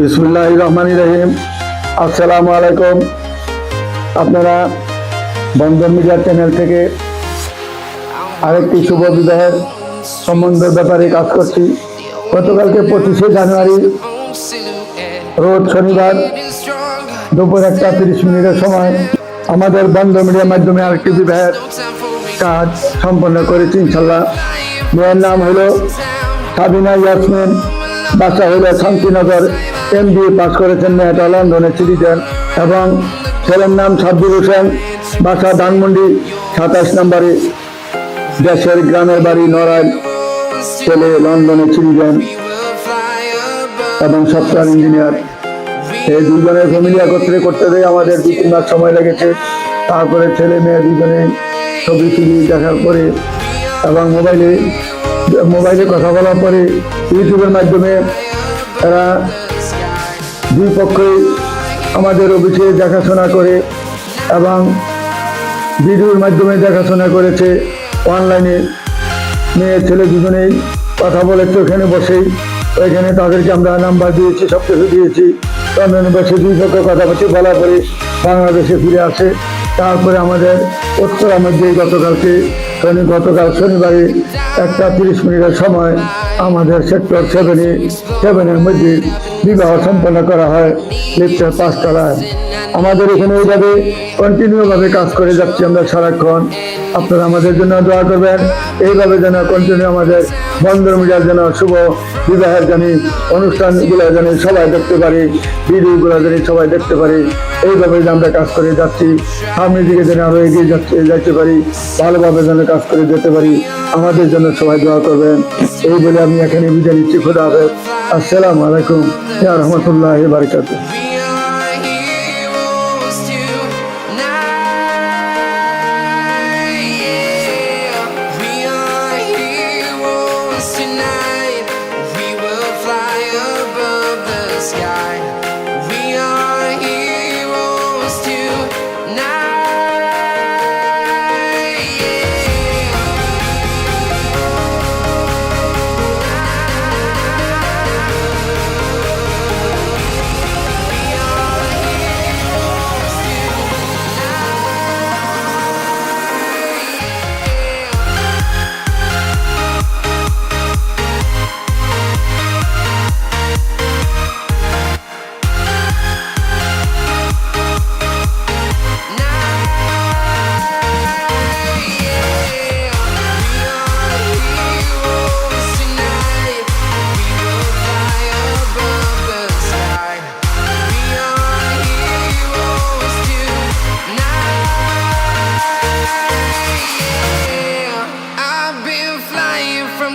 বিসমুল্লাহ রহমান রহিম। আসসালামু আলাইকুম। আপনারা বন্ধন মিডিয়া চ্যানেল থেকে আরেকটি শুভ বিবাহের সম্বন্ধের ব্যাপারে কাজ করছি। গতকালকে পঁচিশে জানুয়ারি, রোজ শনিবার দুপুর একটা তিরিশ মিনিটের সময় আমাদের বন্ধ মিডিয়ার মাধ্যমে আরেকটি বিবাহের কাজ সম্পন্ন করেছি ইনশাল্লাহ মেয়ের নাম হলো সাবিনা ইয়াসমিন। বাসা হলো শান্তিনগর এম বি পাস করেছেন মেয়েটা লন্ডনে সিটিজেন এবং ছেলের নাম সাব্বির হোসেন, বাসা ধানমন্ডি, সাতাশ নম্বরে দেশের গ্রামের বাড়ি নড়াইল। ছেলে লন্ডনে সিটিজেন এবং সফটওয়্যার ইঞ্জিনিয়ার। এই দুজনের ফ্যামিলি একত্রে করতে দেয় আমাদের দু তিন মাস সময় লেগেছে। তারপরে ছেলে মেয়ে দুজনে ছবি ছবি দেখার পরে এবং মোবাইলে মোবাইলে কথা বলার পরে ইউটিউবের মাধ্যমে তারা দুই পক্ষই আমাদের অফিসে দেখাশোনা করে এবং ভিডিওর মাধ্যমে দেখাশোনা করেছে। অনলাইনে মেয়ে ছেলে দুজনেই কথা বলেছে ওখানে বসেই। ওইখানে তাদেরকে আমরা নাম্বার দিয়েছি সব কিছু দিয়েছি। লন্ডনে বসে দুই পক্ষ কথা বলছি বলার পরে বাংলাদেশে ফিরে আসে। তারপরে আমাদের উত্তরার মধ্যে গতকালকে শনি গতকাল শনিবারে একটা তিরিশ মিনিটের সময় আমাদের সেক্টর সেভেনে সেভেনের মধ্যে বিবাহ সম্পন্ন করা হয় লিপ্টের পাঁচতলায়। আমাদের এখানে এইভাবে কন্টিনিউভাবে কাজ করে যাচ্ছি আমরা সারাক্ষণ। আপনারা আমাদের জন্য দোয়া করবেন। এইভাবে যেন কন্টিনিউ আমাদের বন্দর মিডিয়ার যেন শুভ বিবাহের জানি অনুষ্ঠানগুলো জানি সবাই দেখতে পারি, ভিডিওগুলো জানি সবাই দেখতে পারি, এইভাবে যে আমরা কাজ করে যাচ্ছি। সামনের দিকে যেন আরও এগিয়ে যাচ্ছে, যাইতে পারি, ভালোভাবে যেন কাজ করে যেতে পারি। আমাদের জন্য সবাই দোয়া করবেন। এই বলে আমি এখানে বিদায় নিচ্ছি। খুদা হাফেজ। আসসালামু আলাইকুম। রহমতুল্লাহ বারকাতুহ।